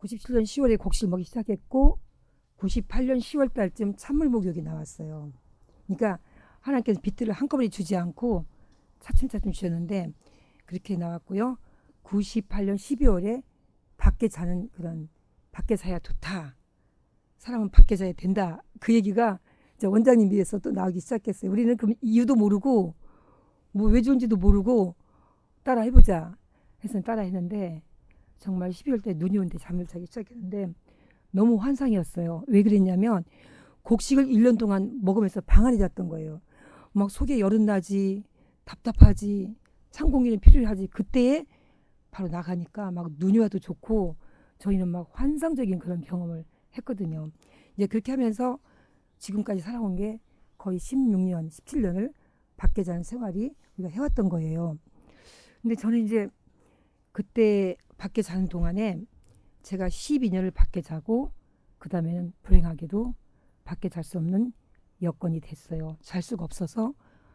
97년 10월에 곡식을 먹기 시작했고 98년 10월 달쯤 찬물 목욕이 나왔어요. 그러니까 하나님께서 비트를 한꺼번에 주지 않고 차츰차츰 주셨는데 그렇게 나왔고요. 98년 12월에 밖에 자는 그런 밖에 자야 좋다. 사람은 밖에 자야 된다. 그 얘기가 원장님 위해서 또 나오기 시작했어요. 우리는 그럼 이유도 모르고 뭐 왜 좋은지도 모르고 따라 해보자 해서 따라 했는데 정말 12월 때 눈이 오는데 잠을 자기 시작했는데 너무 환상이었어요. 왜 그랬냐면 곡식을 1년 동안 먹으면서 방안에 잤던 거예요. 막 속에 열은 나지 답답하지 찬 공기는 필요하지 그때에 바로 나가니까 막 눈이 와도 좋고 저희는 막 환상적인 그런 경험을 했거든요. 이제 그렇게 하면서 지금까지 살아온 게 거의 16년, 17년을 밖에 자는 생활이 우리가 해왔던 거예요. 근데 저는 이제 그때 밖에 자는 동안에 제가 12년을 밖에 자고 그 다음에는 불행하게도 밖에 잘 수 없는 여건이 됐어요. 잘 수가 없어서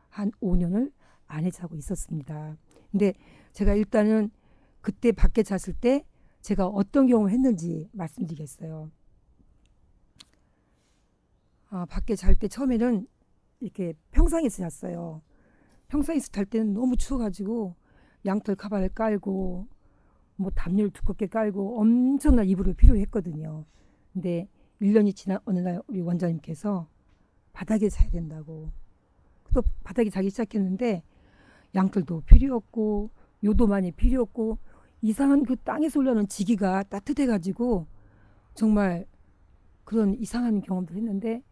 한 5년을 안에 자고 있었습니다. 근데 제가 일단은 그때 밖에 잤을 때 제가 어떤 경험을 했는지 말씀드리겠어요. 아, 밖에 잘 때 처음에는 이렇게 평상에서 잤어요. 평상에서 잘 때는 너무 추워가지고 양털 가발을 깔고 뭐 담요를 두껍게 깔고 엄청난 이불을 필요했거든요. 근데 1년이 지난 어느 날 우리 원장님께서 바닥에 자야 된다고 또 바닥에 자기 시작했는데 양털도 필요 없고 요도 많이 필요 없고 이상한 그 땅에서 올라오는 지기가 따뜻해가지고 정말 그런 이상한 경험도 했는데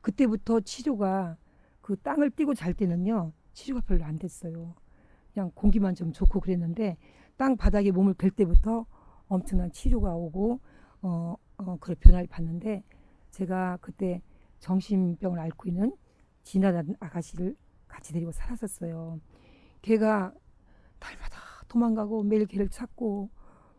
그때부터 치료가 그 땅을 띄고 잘 때는요 치료가 별로 안 됐어요. 그냥 공기만 좀 좋고 그랬는데 땅 바닥에 몸을 댈 때부터 엄청난 치료가 오고 어, 어 그런 변화를 봤는데 제가 그때 정신병을 앓고 있는 진아라는 아가씨를 같이 데리고 살았었어요. 걔가 달마다 도망가고 매일 걔를 찾고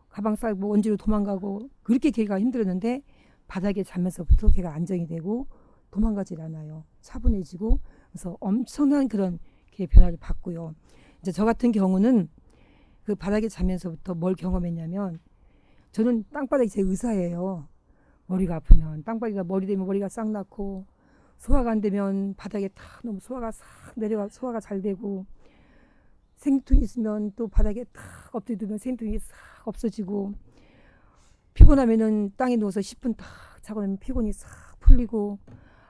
가방 싸고 원지로 도망가고 그렇게 걔가 힘들었는데 바닥에 자면서부터 걔가 안정이 되고 도망가질 않아요. 차분해지고 그래서 엄청난 그런 걔 변화를 봤고요. 이제 저 같은 경우는 그 바닥에 자면서부터 뭘 경험했냐면 저는 땅바닥이 제 의사예요. 머리가 아프면 땅바닥이가 머리 되면 머리가 싹 났고 소화가 안 되면 바닥에 탁 너무 소화가 싹 내려가 소화가 잘 되고 생통이 있으면 또 바닥에 탁 엎드리면 생통이 싹 없어지고 피곤하면은 땅에 누워서 10분 탁 자고 나면 피곤이 싹 풀리고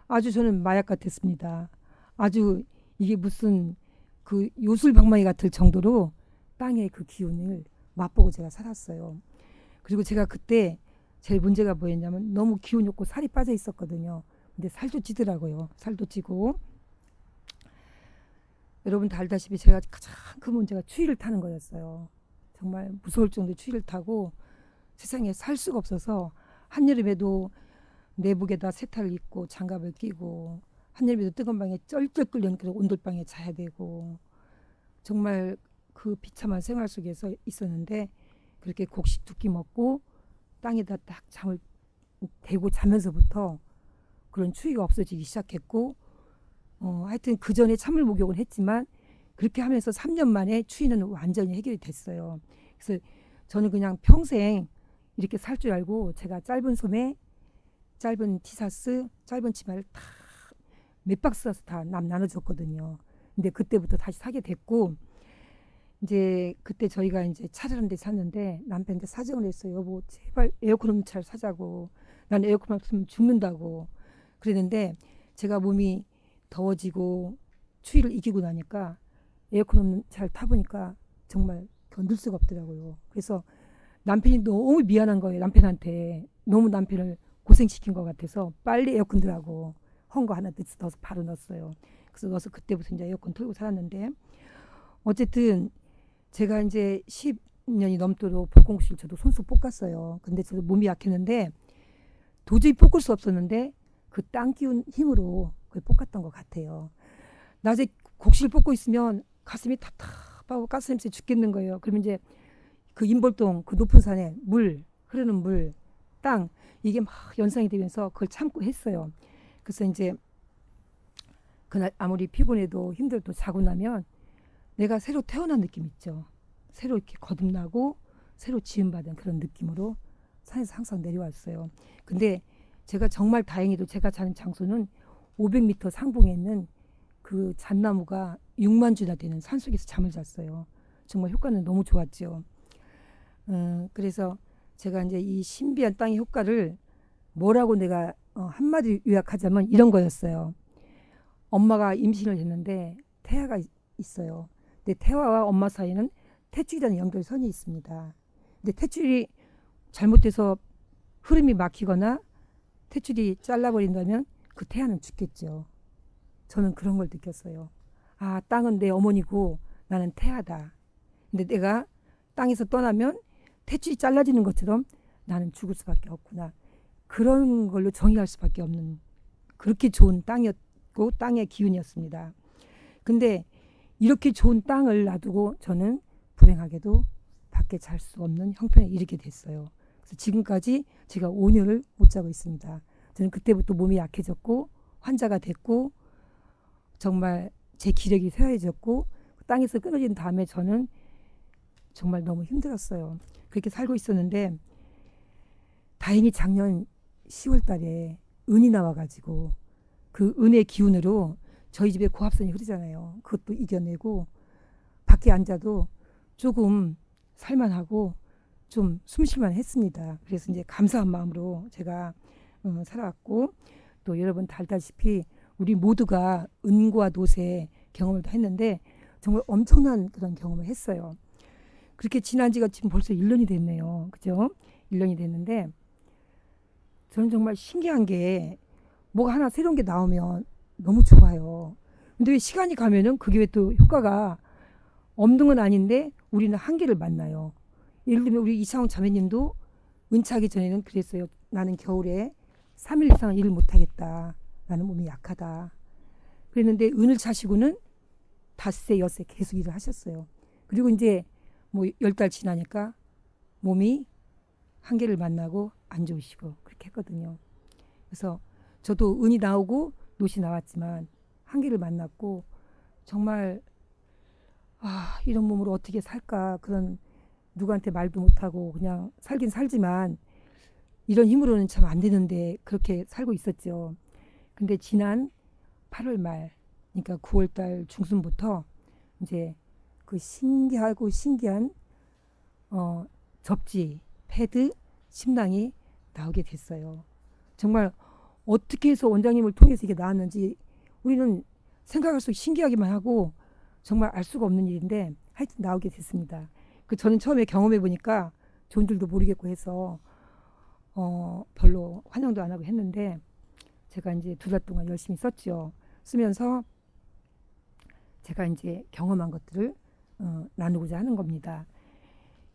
아주 저는 마약 같았습니다. 아주 이게 무슨 그 요술방망이 같을 정도로 땅의 그 기운을 맛보고 제가 살았어요. 그리고 제가 그때 제일 문제가 뭐였냐면 너무 기운이 없고 살이 빠져 있었거든요. 근데 살도 찌더라고요. 살도 찌고 여러분 다 알다시피 제가 가장 큰 문제가 추위를 타는 거였어요. 정말 무서울 정도 추위를 타고 세상에 살 수가 없어서 한여름에도 내복에다 세탈을 입고 장갑을 끼고 한여름에도 뜨거운 방에 쩔쩔 끓는 온돌방에 자야 되고 정말 그 비참한 생활 속에서 있었는데 그렇게 곡식 두 끼 먹고 땅에다 딱 잠을 대고 자면서부터 그런 추위가 없어지기 시작했고 어, 하여튼 그 전에 찬물 목욕을 했지만 그렇게 하면서 3년 만에 추위는 완전히 해결이 됐어요. 그래서 저는 그냥 평생 이렇게 살 줄 알고 제가 짧은 소매, 짧은 티셔츠, 짧은 치마를 다 몇 박스 사서 다 남 나눠줬거든요. 근데 그때부터 다시 사게 됐고 이제 그때 저희가 이제 차를 한 대 샀는데 남편한테 사정을 했어요. 여보 제발 에어컨 없는 차를 사자고. 난 에어컨 없으면 죽는다고. 그랬는데 제가 몸이 더워지고 추위를 이기고 나니까 에어컨 없는 차를 타보니까 정말 견딜 수가 없더라고요. 그래서 남편이 너무 미안한 거예요. 남편한테 너무 남편을 고생시킨 것 같아서 빨리 에어컨 들라고 헌거 하나 넣어서 바로 넣었어요. 그래서 넣어서 그때부터 이제 에어컨 틀고 살았는데 어쨌든 제가 이제 10년이 넘도록 복공실 저도 손수 볶았어요. 근데 저도 몸이 약했는데 도저히 볶을 수 없었는데 그땅 기운 힘으로 그걸 볶았던 것 같아요. 낮에 곡식을 볶고 있으면 가슴이 답답하고 가스 냄새 죽겠는 거예요. 그러면 이제 그 인볼동 그 높은 산에 물 흐르는 물, 땅 이게 막 연상이 되면서 그걸 참고 했어요. 그래서 이제 그날 아무리 피곤해도 힘들도 자고 나면 내가 새로 태어난 느낌 있죠. 새로 이렇게 거듭나고 새로 지음받은 그런 느낌으로 산에서 항상 내려왔어요. 근데 제가 정말 다행히도 제가 자는 장소는 500m 상봉에 있는 그 잣나무가 6만 주나 되는 산 속에서 잠을 잤어요. 정말 효과는 너무 좋았죠. 음, 그래서 제가 이제 이 신비한 땅의 효과를 뭐라고 내가 어, 한마디 요약하자면 이런 거였어요. 엄마가 임신을 했는데 태아가 있- 있어요. 근데 태아와 엄마 사이에는 탯줄이라는 연결선이 있습니다. 근데 탯줄이 잘못돼서 흐름이 막히거나 탯줄이 잘라버린다면 그 태아는 죽겠죠. 저는 그런 걸 느꼈어요. 아, 땅은 내 어머니고 나는 태아다. 근데 내가 땅에서 떠나면 탯줄이 잘라지는 것처럼 나는 죽을 수밖에 없구나. 그런 걸로 정의할 수밖에 없는 그렇게 좋은 땅이었고 땅의 기운이었습니다. 근데 이렇게 좋은 땅을 놔두고 저는 불행하게도 밖에 잘 수 없는 형편에 이르게 됐어요. 그래서 지금까지 제가 5년을 못 자고 있습니다. 저는 그때부터 몸이 약해졌고 환자가 됐고 정말 제 기력이 쇠해졌고 땅에서 끊어진 다음에 저는 정말 너무 힘들었어요. 그렇게 살고 있었는데 다행히 작년 10월 달에 은이 나와가지고 그 은의 기운으로 저희 집에 고압선이 흐르잖아요. 그것도 이겨내고 밖에 앉아도 조금 살만하고 좀 숨쉴만 했습니다. 그래서 이제 감사한 마음으로 제가 어, 살아왔고 또 여러분 다 알다시피 우리 모두가 은과 노세 경험을 다 했는데 정말 엄청난 그런 경험을 했어요. 그렇게 지난 지가 지금 벌써 1년이 됐네요. 그죠? 1년이 됐는데 저는 정말 신기한 게 뭐가 하나 새로운 게 나오면 너무 좋아요. 근데 왜 시간이 가면은 그게 왜 또 효과가 없는 건 아닌데 우리는 한계를 만나요. 예를 들면 우리 이창훈 자매님도 은차기 전에는 그랬어요. 나는 겨울에 3일 이상은 일을 못하겠다. 나는 몸이 약하다. 그랬는데 은을 차시고는 닷새 여새 계속 일을 하셨어요. 그리고 이제 뭐 열 달 지나니까 몸이 한계를 만나고 안 좋으시고 그렇게 했거든요. 그래서 저도 은이 나오고 노시 나왔지만 한계를 만났고 정말 아 이런 몸으로 어떻게 살까 그런 누구한테 말도 못하고 그냥 살긴 살지만 이런 힘으로는 참 안 되는데 그렇게 살고 있었죠. 근데 지난 8월 말 그러니까 9월 달 중순부터 이제 그 신기하고 신기한 어 접지, 패드, 심낭이 나오게 됐어요. 정말 어떻게 해서 원장님을 통해서 이게 나왔는지 우리는 생각할수록 신기하기만 하고 정말 알 수가 없는 일인데 하여튼 나오게 됐습니다. 그 저는 처음에 경험해 보니까 좋은 줄도 모르겠고 해서 어 별로 환영도 안 하고 했는데 제가 이제 두 달 동안 열심히 썼죠. 쓰면서 제가 이제 경험한 것들을 어, 나누고자 하는 겁니다.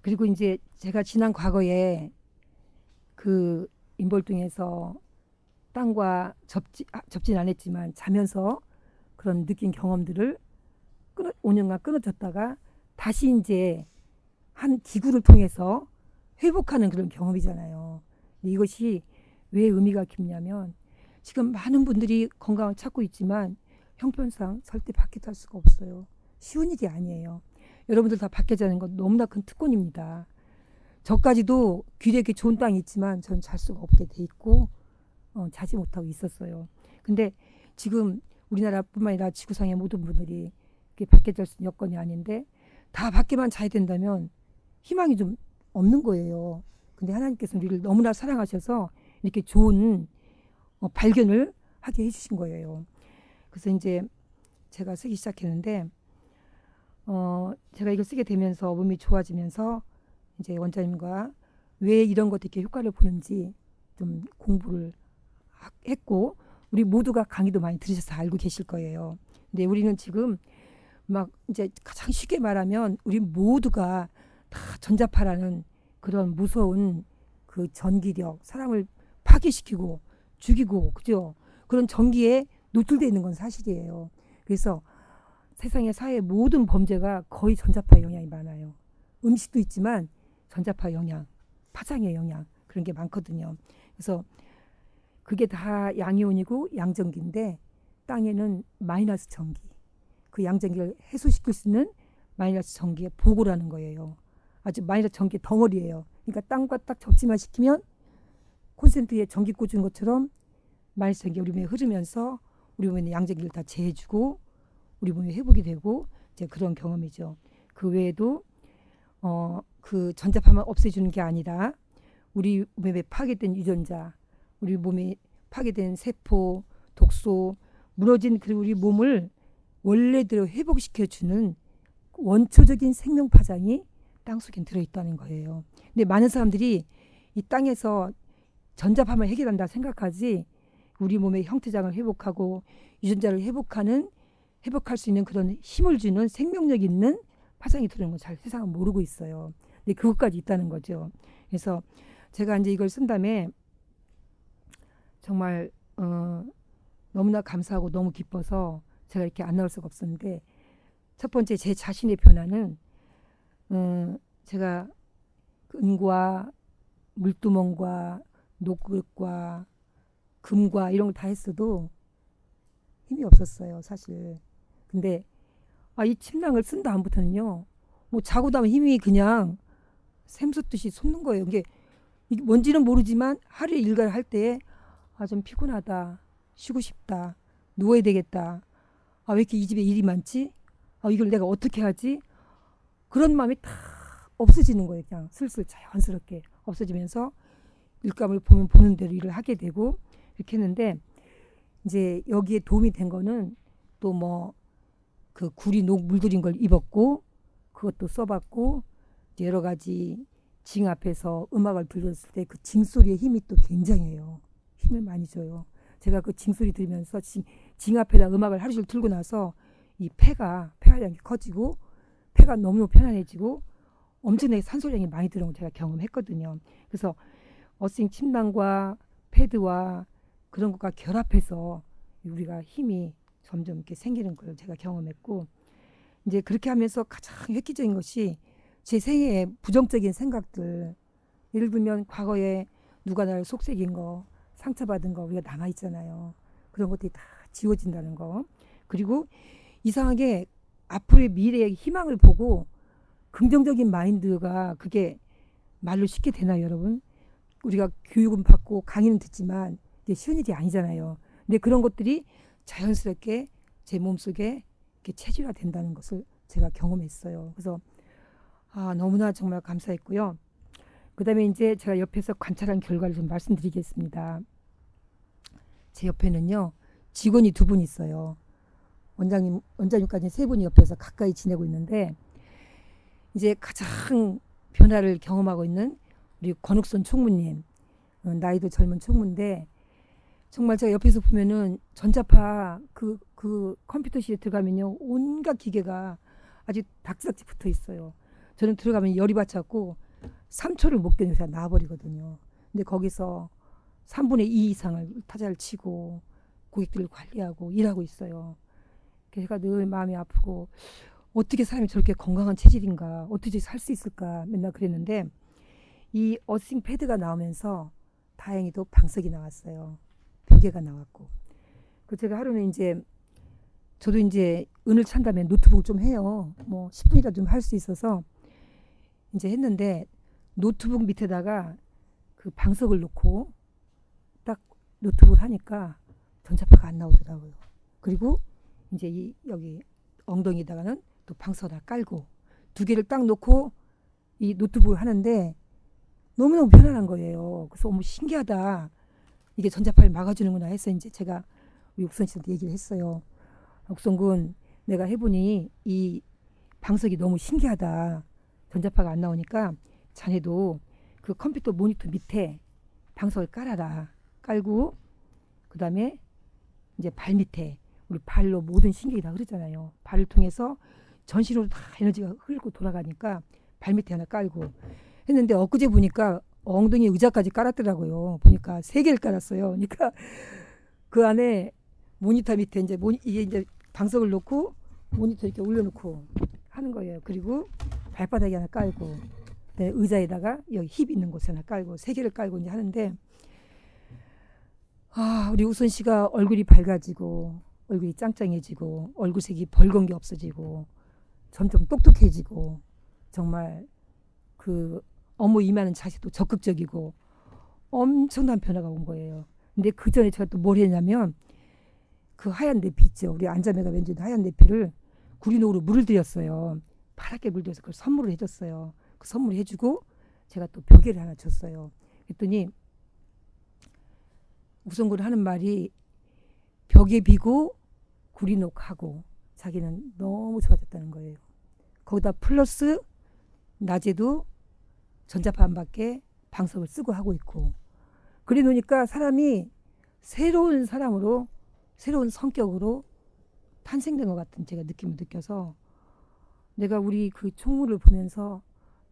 그리고 이제 제가 지난 과거에 그 인볼등에서 땅과 접지 아, 접진 안 했지만 자면서 그런 느낀 경험들을 끊어 5년간 끊어졌다가 다시 이제 한 기구를 통해서 회복하는 그런 경험이잖아요. 이것이 왜 의미가 깊냐면 지금 많은 분들이 건강을 찾고 있지만 형편상 절대 밖에 살 수가 없어요. 쉬운 일이 아니에요. 여러분들 다 밖에 자는 건 너무나 큰 특권입니다. 저까지도 이렇게 좋은 땅이 있지만 전 잘 수가 없게 돼 있고 어, 자지 못하고 있었어요. 근데 지금 우리나라뿐만 아니라 지구상의 모든 분들이 밖에 있는 여건이 아닌데 다 밖에만 자야 된다면 희망이 좀 없는 거예요. 근데 하나님께서 우리를 너무나 사랑하셔서 이렇게 좋은 어, 발견을 하게 해주신 거예요. 그래서 이제 제가 쓰기 시작했는데 어, 제가 이걸 쓰게 되면서 몸이 좋아지면서 이제 원장님과 왜 이런 것도 이렇게 효과를 보는지 좀 공부를 하- 했고 우리 모두가 강의도 많이 들으셔서 알고 계실 거예요. 근데 우리는 지금 막 이제 가장 쉽게 말하면 우리 모두가 다 전자파라는 그런 무서운 그 전기력, 사람을 파괴시키고 죽이고 그죠? 그런 전기에 노출되어 있는 건 사실이에요. 그래서 세상의 사회 모든 범죄가 거의 전자파 영향이 많아요. 음식도 있지만 전자파 영향, 파장의 영향 그런 게 많거든요. 그래서 그게 다 양이온이고 양전기인데 땅에는 마이너스 전기. 그 양전기를 해소시킬 수 있는 마이너스 전기의 보고라는 거예요. 아주 마이너스 전기 덩어리예요. 그러니까 땅과 딱 접지만 시키면 콘센트에 전기 꽂은 것처럼 말썽이 우리 몸에 흐르면서 우리 몸에 있는 양자기를 다 제해주고 우리 몸이 회복이 되고 이제 그런 경험이죠. 그 외에도 어 그 전자파만 없애주는 게 아니라 우리 몸에 파괴된 유전자, 우리 몸에 파괴된 세포, 독소, 무너진 그 우리 몸을 원래대로 회복시켜 주는 원초적인 생명 파장이 땅 속에 들어 있다는 거예요. 근데 많은 사람들이 이 땅에서 전자파만 해결한다 생각하지 우리 몸의 형태장을 회복하고 유전자를 회복하는 회복할 수 있는 그런 힘을 주는 생명력 있는 파장이 들어오는 걸잘 세상은 모르고 있어요. 근데 그것까지 있다는 거죠. 그래서 제가 이제 이걸 쓴 다음에 정말 어, 너무나 감사하고 너무 기뻐서 제가 이렇게 안 나올 수가 없었는데 첫 번째 제 자신의 변화는 음, 제가 그 은과 물두멍과 녹극과 금과 이런 걸 다 했어도 힘이 없었어요, 사실. 근데 아, 이 침낭을 쓴 다음부터는요, 뭐 자고 나면 힘이 그냥 샘솟듯이 솟는 거예요. 이게, 뭔지는 모르지만 하루 일과를 할 때에 아, 좀 피곤하다, 쉬고 싶다, 누워야 되겠다. 아, 왜 이렇게 이 집에 일이 많지? 아, 이걸 내가 어떻게 하지? 그런 마음이 다 없어지는 거예요. 그냥 슬슬 자연스럽게 없어지면서 일감을 보면 보는 대로 일을 하게 되고 이렇게 했는데 이제 여기에 도움이 된 거는 또 뭐 그 구리 녹 물들인 걸 입었고 그것도 써봤고 여러 가지 징 앞에서 음악을 들렸을 때 그 징 소리의 힘이 또 굉장해요. 힘을 많이 줘요. 제가 그 징 소리 들으면서 징, 징 앞에다 음악을 하루 종일 틀고 나서 이 폐가 폐활량이 커지고 폐가 너무너무 편안해지고 엄청나게 산소량이 많이 들어온 걸 제가 경험했거든요. 그래서 어싱 침낭과 패드와 그런 것과 결합해서 우리가 힘이 점점 이렇게 생기는 걸 제가 경험했고 이제 그렇게 하면서 가장 획기적인 것이 제 생애의 부정적인 생각들 예를 들면 과거에 누가 나를 속삭인 거 상처받은 거 우리가 남아 있잖아요. 그런 것들이 다 지워진다는 거 그리고 이상하게 앞으로의 미래의 희망을 보고 긍정적인 마인드가 그게 말로 쉽게 되나요, 여러분? 우리가 교육은 받고 강의는 듣지만 이게 쉬운 일이 아니잖아요. 근데 그런 것들이 자연스럽게 제 몸속에 이렇게 체질화 된다는 것을 제가 경험했어요. 그래서 아, 너무나 정말 감사했고요. 그다음에 이제 제가 옆에서 관찰한 결과를 좀 말씀드리겠습니다. 제 옆에는요 직원이 두 분 있어요. 원장님 원장님까지 세 분이 옆에서 가까이 지내고 있는데 이제 가장 변화를 경험하고 있는 우리 권욱선 총무님 어, 나이도 젊은 총무인데 정말 제가 옆에서 보면은 전자파 그, 그 컴퓨터실에 들어가면요 온갖 기계가 아주 닥지닥지 붙어 있어요. 저는 들어가면 열이 받쳤고 3초를 못 견뎌서 나와버리거든요. 근데 거기서 3분의 2 이상을 타자를 치고 고객들을 관리하고 일하고 있어요. 제가 늘 마음이 아프고 어떻게 사람이 저렇게 건강한 체질인가 어떻게 살 수 있을까 맨날 그랬는데 이 어싱 패드가 나오면서 다행히도 방석이 나왔어요. 벽에가 나왔고. 그 제가 하루는 이제 저도 이제 은을 찬다면 노트북을 좀 해요. 뭐 10분이라도 좀 할 수 있어서 이제 했는데 노트북 밑에다가 그 방석을 놓고 딱 노트북을 하니까 전자파가 안 나오더라고요. 그리고 이제 이 여기 엉덩이에다가는 또 방석 하나 깔고 두 개를 딱 놓고 이 노트북을 하는데 너무너무 편안한 거예요. 그래서 너무 신기하다. 이게 전자파를 막아주는구나 해서 이제 제가 옥선 씨한테 얘기를 했어요. 옥선 군, 내가 해보니 이 방석이 너무 신기하다. 전자파가 안 나오니까 자네도 그 컴퓨터 모니터 밑에 방석을 깔아라. 깔고 그 다음에 이제 발 밑에 우리 발로 모든 신경이 다 흐르잖아요. 발을 통해서 전신으로 다 에너지가 흐르고 돌아가니까 발 밑에 하나 깔고 했는데 엊그제 보니까 엉덩이 의자까지 깔았더라고요. 보니까 세 개를 깔았어요. 그러니까 그 안에 모니터 밑에 이제 모니, 이게 이제 방석을 놓고 모니터 이렇게 올려놓고 하는 거예요. 그리고 발바닥에 하나 깔고 네, 의자에다가 여기 힙 있는 곳에 하나 깔고 세 개를 깔고 이제 하는데 아 우리 우선 씨가 얼굴이 밝아지고 얼굴이 짱짱해지고 얼굴색이 벌건 게 없어지고 점점 똑똑해지고 정말 그 업무 임하는 자세도 적극적이고 엄청난 변화가 온 거예요. 근데 그 전에 제가 또 뭘 했냐면 그 하얀 내피 있죠. 우리 안자매가 왠지 하얀 내피를 구리노으로 물을 들였어요. 파랗게 물들여서 그걸 선물을 해줬어요. 그 선물을 해주고 제가 또 벽에를 하나 줬어요. 그랬더니 우선군 하는 말이 벽에 비고 구리녹하고 자기는 너무 좋아졌다는 거예요. 거기다 플러스 낮에도 전자파 밖에 방석을 쓰고 하고 있고 그래 놓으니까 사람이 새로운 사람으로 새로운 성격으로 탄생된 것 같은 제가 느낌을 느껴서 내가 우리 그 총무를 보면서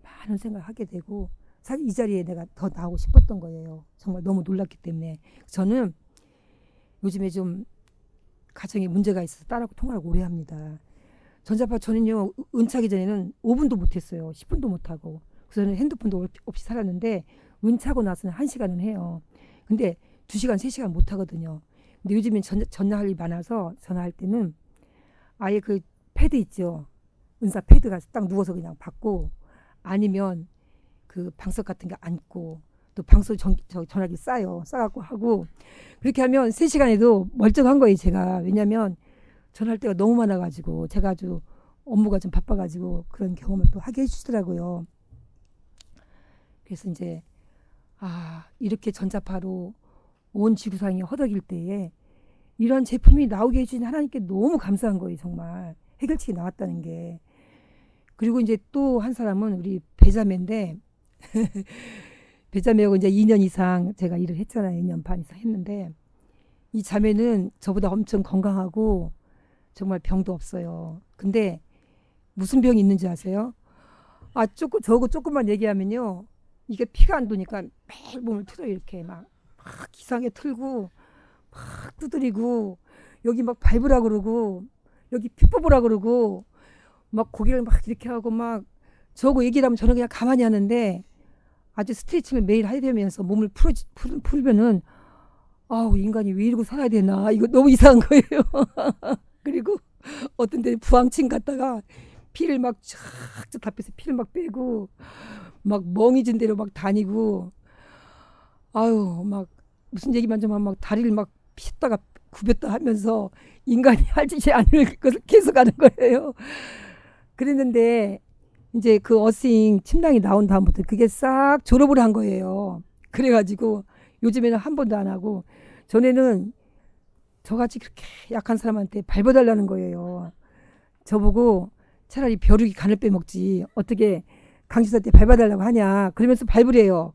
많은 생각을 하게 되고 사실 이 자리에 내가 더 나오고 싶었던 거예요. 정말 너무 놀랐기 때문에 저는 요즘에 좀 가정에 문제가 있어서 딸하고 통화를 오래 합니다. 전자파 저는요 은차기 전에는 5분도 못했어요. 10분도 못하고 그래서 핸드폰도 없이 살았는데 은차고 나서는 1시간은 해요. 근데 2시간 3시간 못하거든요. 근데 요즘엔 전, 전화할 일이 많아서 전화할 때는 아예 그 패드 있죠. 은사 패드가 딱 누워서 그냥 받고 아니면 그 방석 같은 게 안고 또 방석 전, 저, 전화기 싸요. 싸갖고 하고 그렇게 하면 3시간에도 멀쩡한 거예요. 제가. 왜냐면 전화할 때가 너무 많아가지고 제가 아주 업무가 좀 바빠가지고 그런 경험을 또 하게 해주시더라고요. 그래서 이제 아 이렇게 전자파로 온 지구상이 허덕일 때에 이런 제품이 나오게 해주신 하나님께 너무 감사한 거예요 정말 해결책이 나왔다는 게 그리고 이제 또 한 사람은 우리 배자매인데 배자매하고 이제 2년 이상 제가 일을 했잖아요. 2년 반 이상 했는데 이 자매는 저보다 엄청 건강하고 정말 병도 없어요. 근데 무슨 병이 있는지 아세요? 아 조금 저거 조금만 얘기하면요. 이게 피가 안 도니까 매일 몸을 틀어 이렇게 막, 막 기상에 틀고 막 두드리고 여기 막 밟으라 그러고 여기 피 뽑으라 그러고 막 고개를 막 이렇게 하고 막 저거 얘기를 하면 저는 그냥 가만히 하는데 아주 스트레칭을 매일 하게 되면서 몸을 풀어 풀, 풀면은 아우 인간이 왜 이러고 살아야 되나 이거 너무 이상한 거예요. 그리고 어떤 데 부항침 갔다가 피를 막 쫙쫙 답해서 피를 막 빼고 막 멍이진 대로 막 다니고 아유 막 무슨 얘기만 좀 하면 막 다리를 막 pis다가 굽였다 하면서 인간이 할 짓이 아닐 것을 계속 하는 거예요. 그랬는데 이제 그 어싱 침낭이 나온 다음부터 그게 싹 졸업을 한 거예요. 그래가지고 요즘에는 한 번도 안 하고 전에는 저같이 그렇게 약한 사람한테 밟아달라는 거예요. 저보고 차라리 벼룩이 간을 빼먹지 어떻게 강지사 때 밟아달라고 하냐 그러면서 밟으래요.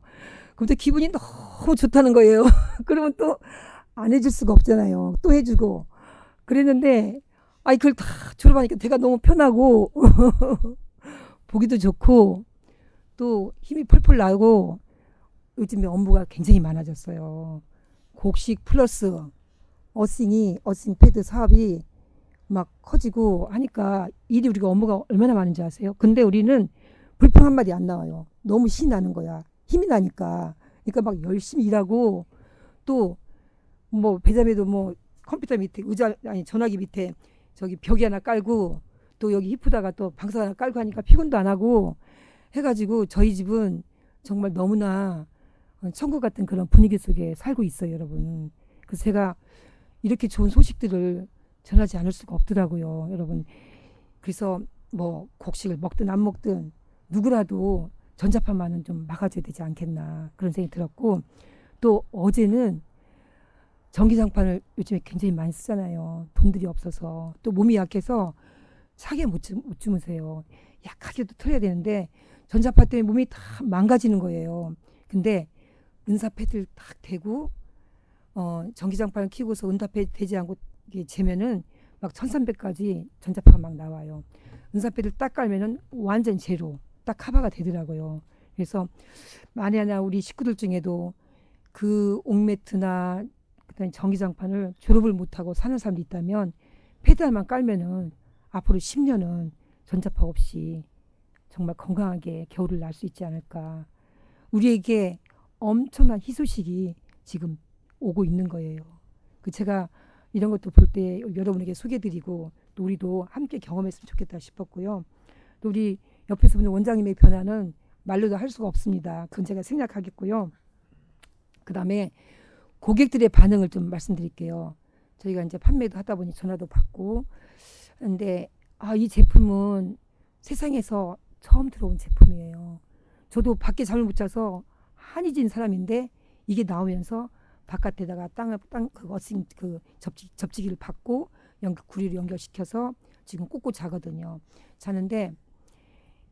그럼 또 기분이 너무 좋다는 거예요. 그러면 또 안 해줄 수가 없잖아요. 또 해주고 그랬는데 아이 그걸 다 졸업하니까 내가 너무 편하고 보기도 좋고 또 힘이 펄펄 나고 요즘에 업무가 굉장히 많아졌어요. 곡식 플러스 어싱이 어싱 패드 사업이 막 커지고 하니까 일이 우리가 업무가 얼마나 많은지 아세요? 근데 우리는 불평 한 마디 안 나와요. 너무 신이 나는 거야. 힘이 나니까. 그러니까 막 열심히 일하고 또 뭐 배자매도 뭐 컴퓨터 밑에 의자 아니 전화기 밑에 저기 벽이 하나 깔고 또 여기 히프다가 또 방석 하나 깔고 하니까 피곤도 안 하고 해가지고 저희 집은 정말 너무나 천국 같은 그런 분위기 속에 살고 있어요, 여러분. 그래서 제가 이렇게 좋은 소식들을 전하지 않을 수가 없더라고요, 여러분. 그래서 뭐 곡식을 먹든 안 먹든 누구라도 전자파만은 좀 막아줘야 되지 않겠나 그런 생각이 들었고 또 어제는 전기장판을 요즘에 굉장히 많이 쓰잖아요. 돈들이 없어서 또 몸이 약해서 차게 못, 주, 못 주무세요. 약하게도 틀어야 되는데 전자파 때문에 몸이 다 망가지는 거예요. 근데 은사 패드를 딱 대고 어, 전기장판을 켜고서 은사 패드 되지 않고 재면은 막 1300까지 전자파가 막 나와요. 은사 패드를 딱 깔면은 완전 제로 딱 커버가 되더라고요. 그래서 만에 하나 우리 식구들 중에도 그 옥매트나 그다음에 전기장판을 졸업을 못하고 사는 사람도 있다면 페달만 깔면은 앞으로 10년은 전자파 없이 정말 건강하게 겨울을 날 수 있지 않을까. 우리에게 엄청난 희소식이 지금 오고 있는 거예요. 그 제가 이런 것도 볼 때 여러분에게 소개드리고 또 우리도 함께 경험했으면 좋겠다 싶었고요. 또 우리 옆에서 보는 원장님의 변화는 말로도 할 수가 없습니다. 그건 제가 생략하겠고요. 그 다음에 고객들의 반응을 좀 말씀드릴게요. 저희가 이제 판매도 하다 보니 전화도 받고 근데 아, 이 제품은 세상에서 처음 들어온 제품이에요. 저도 밖에 잠을 못 자서 한이 진 사람인데 이게 나오면서 바깥에다가 땅을 땅그 어싱 그 접지 접지기를 받고 연결 구리를 연결시켜서 지금 꽂고 자거든요. 자는데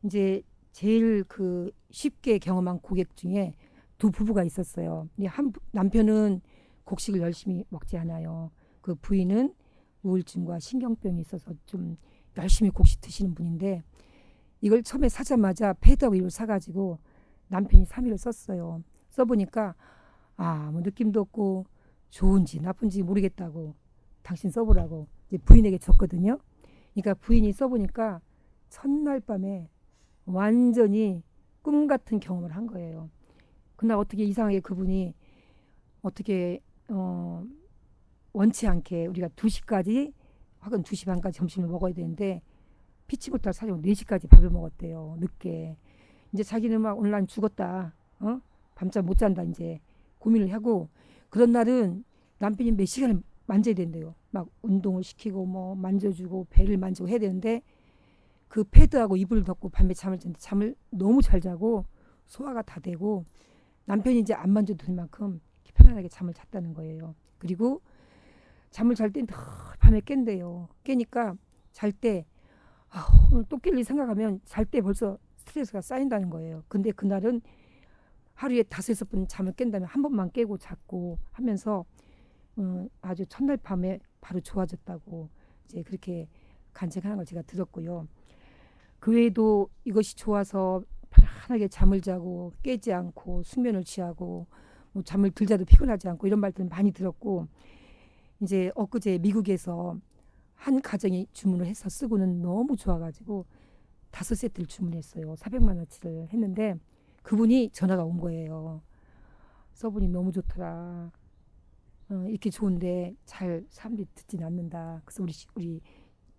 이제 제일 그 쉽게 경험한 고객 중에 두 부부가 있었어요. 부- 남편은 곡식을 열심히 먹지 않아요. 그 부인은 우울증과 신경병이 있어서 좀 열심히 곡식 드시는 분인데 이걸 처음에 사자마자 이걸 사가지고 남편이 3일을 썼어요. 써보니까 아무 느낌도 없고 좋은지 나쁜지 모르겠다고 당신 써보라고 이제 부인에게 줬거든요. 그러니까 부인이 써보니까 첫날 밤에 완전히 꿈 같은 경험을 한 거예요. 그날 어떻게 이상하게 그분이 어떻게 어 원치 않게 우리가 2시까지 혹은 2시 반까지 점심을 먹어야 되는데 피치 못할 사정 4시까지 밥을 먹었대요. 늦게. 이제 자기는 막 오늘 난 죽었다. 어? 밤잠 못 잔다 이제 고민을 하고 그런 날은 남편이 몇 시간을 만져야 된대요. 막 운동을 시키고 뭐 만져주고 배를 만지고 해야 되는데 그 패드하고 이불을 덮고 밤에 잠을 자는데 잠을 너무 잘 자고 소화가 다 되고 남편이 이제 안 만져도 될 만큼 편안하게 잠을 잤다는 거예요. 그리고 잠을 잘땐 밤에 깬대요. 깨니까 잘 때 아, 오늘 또 깰일 생각하면 잘 때 벌써 스트레스가 쌓인다는 거예요. 근데 그날은 하루에 다섯 여섯 번 잠을 깬다면 한 번만 깨고 잤고 하면서 음, 아주 첫날 밤에 바로 좋아졌다고 이제 그렇게 간증하는 걸 제가 들었고요. 그 외에도 이것이 좋아서 편안하게 잠을 자고 깨지 않고 숙면을 취하고 뭐 잠을 들자도 피곤하지 않고 이런 말들 많이 들었고 이제 엊그제 미국에서 한 가정이 주문을 해서 쓰고는 너무 좋아가지고 다섯 세트를 주문했어요. 400만 원치를 했는데 그분이 전화가 온 거예요. 써보니 너무 좋더라. 어, 이렇게 좋은데 잘 사람들이 듣진 않는다. 그래서 우리 시- 우리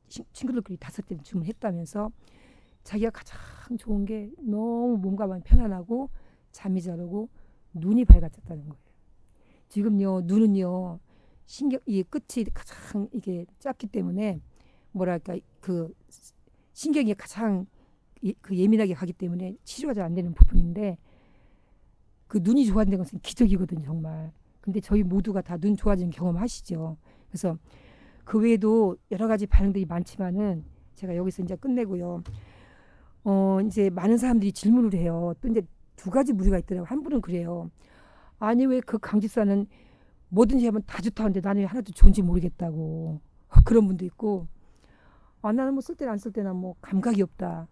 시- 친구들끼리 다섯 대 주문했다면서 자기가 가장 좋은 게 너무 몸과 마음이 편안하고 잠이 잘 오고 눈이 밝아졌다는 거예요. 지금요 눈은요 신경 이 끝이 가장 이게 짧기 때문에 뭐랄까 그 신경이 가장 이- 그 예민하게 가기 때문에 치료가 잘 안 되는 부분인데 그 눈이 좋아지는 것은 기적이거든요 정말. 근데 저희 모두가 다 눈 좋아지는 경험 하시죠. 그래서 그 외에도 여러 가지 반응들이 많지만은 제가 여기서 이제 끝내고요. 어 이제 많은 사람들이 질문을 해요. 또 이제 두 가지 무리가 있더라고요. 한 분은 그래요. 아니 왜 그 강집사는 뭐든지 하면 다 좋다는데 나는 왜 하나도 좋은지 모르겠다고 그런 분도 있고 아 나는 뭐 쓸 때나 안 쓸 때나 뭐 감각이 없다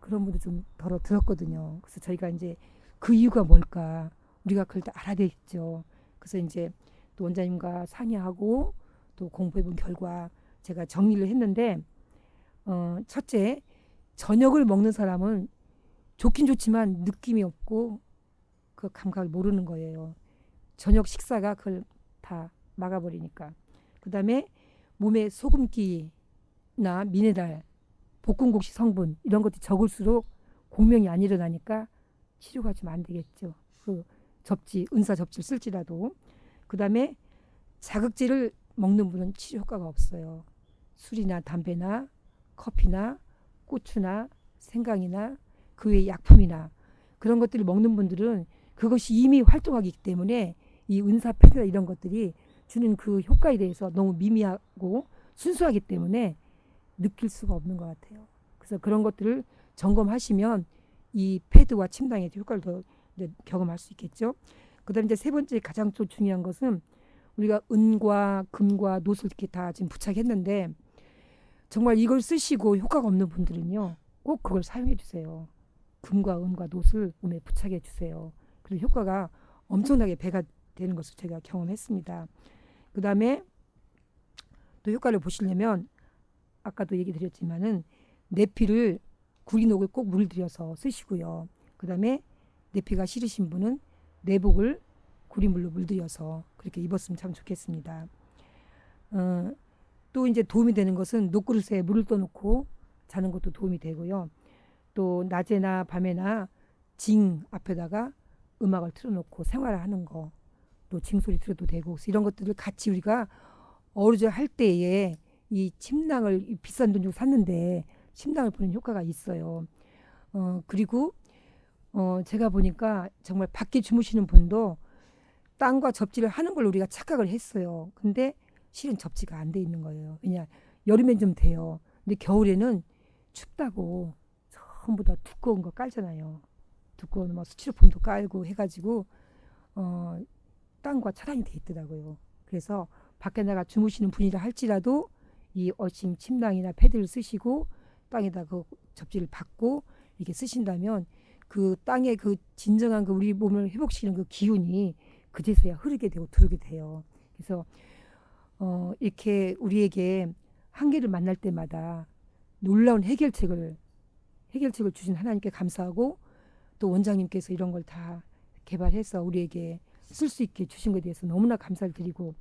그런 분도 좀 덜어 들었거든요. 그래서 저희가 이제 그 이유가 뭘까 우리가 그걸 다 알아야 되겠죠. 그래서 이제 또 원장님과 상의하고 또 공부해본 결과 제가 정리를 했는데 어 첫째 저녁을 먹는 사람은 좋긴 좋지만 느낌이 없고 그 감각을 모르는 거예요. 저녁 식사가 그걸 다 막아버리니까. 그 다음에 몸에 소금기나 미네랄, 볶음곡식 성분 이런 것들이 적을수록 공명이 안 일어나니까 치료가 좀 안 되겠죠. 그 접지, 은사 접지를 쓸지라도. 그 다음에 자극제를 먹는 분은 치료 효과가 없어요. 술이나 담배나 커피나 고추나 생강이나 그외 약품이나 그런 것들을 먹는 분들은 그것이 이미 활동하기 때문에 이 은사 패드나 이런 것들이 주는 그 효과에 대해서 너무 미미하고 순수하기 때문에 느낄 수가 없는 것 같아요. 그래서 그런 것들을 점검하시면 이 패드와 침당의 효과를 더 이제 경험할 수 있겠죠. 그다음 이제 세 번째 가장 또 중요한 것은 우리가 은과 금과 노을 이렇게 다 지금 부착했는데 정말 이걸 쓰시고 효과가 없는 분들은요 꼭 그걸 사용해 주세요. 금과 은과 노을 몸에 부착해 주세요. 그리고 효과가 엄청나게 배가 되는 것을 제가 경험했습니다. 그 다음에 또 효과를 보시려면 아까도 얘기 드렸지만은 내피를 구리녹을 꼭 물들여서 쓰시고요. 그 다음에 내피가 싫으신 분은 내복을 구리물로 물들여서 그렇게 입었으면 참 좋겠습니다. 어, 또 이제 도움이 되는 것은 녹그릇에 물을 떠놓고 자는 것도 도움이 되고요. 또 낮에나 밤에나 징 앞에다가 음악을 틀어놓고 생활을 하는 거, 또 징소리 들어도 되고 이런 것들을 같이 우리가 어르저 할 때에 이 침낭을 이 비싼 돈 주고 샀는데 침낭을 보는 효과가 있어요. 어 그리고 어 제가 보니까 정말 밖에 주무시는 분도 땅과 접지를 하는 걸 우리가 착각을 했어요. 근데 실은 접지가 안 돼 있는 거예요. 왜냐 여름엔 좀 돼요. 근데 겨울에는 춥다고 전부 다 두꺼운 거 깔잖아요. 두꺼운 뭐 스티로폼도 깔고 해가지고 어 땅과 차단이 돼 있더라고요. 그래서 밖에 나가 주무시는 분이라 할지라도 이 어싱 침낭이나 패드를 쓰시고 땅에다 그 접지를 받고 이렇게 쓰신다면 그 땅의 그 진정한 그 우리 몸을 회복시키는 그 기운이 그제서야 흐르게 되고 들어오게 돼요. 그래서 어 이렇게 우리에게 한계를 만날 때마다 놀라운 해결책을 해결책을 주신 하나님께 감사하고 또 원장님께서 이런 걸 다 개발해서 우리에게 쓸 수 있게 주신 것에 대해서 너무나 감사를 드리고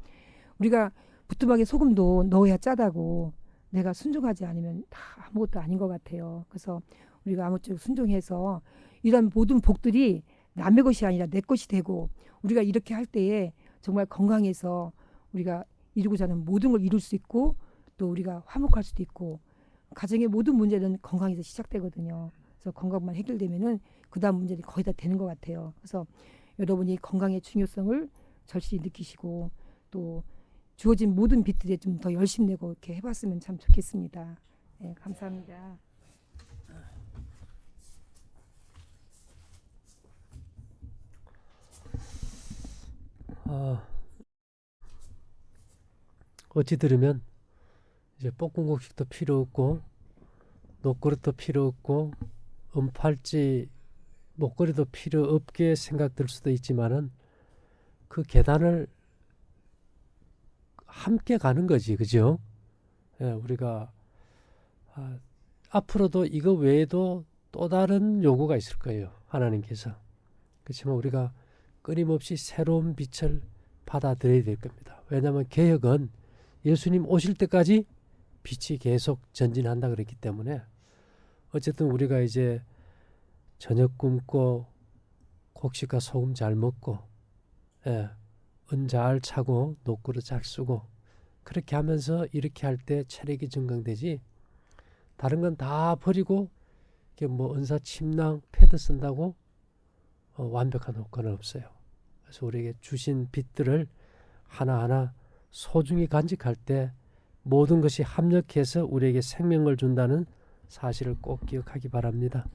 우리가 부뚜막에 소금도 넣어야 짜다고 내가 순종하지 않으면 다 아무것도 아닌 것 같아요. 그래서 우리가 아무쪼록 순종해서 이런 모든 복들이 남의 것이 아니라 내 것이 되고 우리가 이렇게 할 때에 정말 건강해서 우리가 이루고자 하는 모든 걸 이룰 수 있고 또 우리가 화목할 수도 있고 가정의 모든 문제는 건강에서 시작되거든요. 그래서 건강만 해결되면은 그다음 문제는 거의 다 되는 것 같아요. 그래서 여러분이 건강의 중요성을 절실히 느끼시고 또 주어진 모든 빛들에 좀 더 열심 내고 이렇게 해봤으면 참 좋겠습니다. 네, 감사합니다. 아, 어찌 들으면 이제 볶음국식도 필요 없고 녹그릇도 필요 없고 은팔찌 목걸이도 필요 없게 생각될 수도 있지만은 그 계단을 함께 가는 거지, 그죠? 예, 우리가 아, 앞으로도 이거 외에도 또 다른 요구가 있을 거예요, 하나님께서. 그렇지만 우리가 끊임없이 새로운 빛을 받아들여야 될 겁니다. 왜냐하면 개혁은 예수님 오실 때까지 빛이 계속 전진한다 그랬기 때문에 어쨌든 우리가 이제 저녁 굶고 곡식과 소금 잘 먹고 예, 은 잘 차고 녹그릇 잘 쓰고 그렇게 하면서 이렇게 할 때 체력이 증강되지 다른 건 다 버리고 뭐 은사 침낭 패드 쓴다고 어, 완벽한 효과는 없어요. 그래서 우리에게 주신 빛들을 하나하나 소중히 간직할 때 모든 것이 합력해서 우리에게 생명을 준다는 사실을 꼭 기억하기 바랍니다.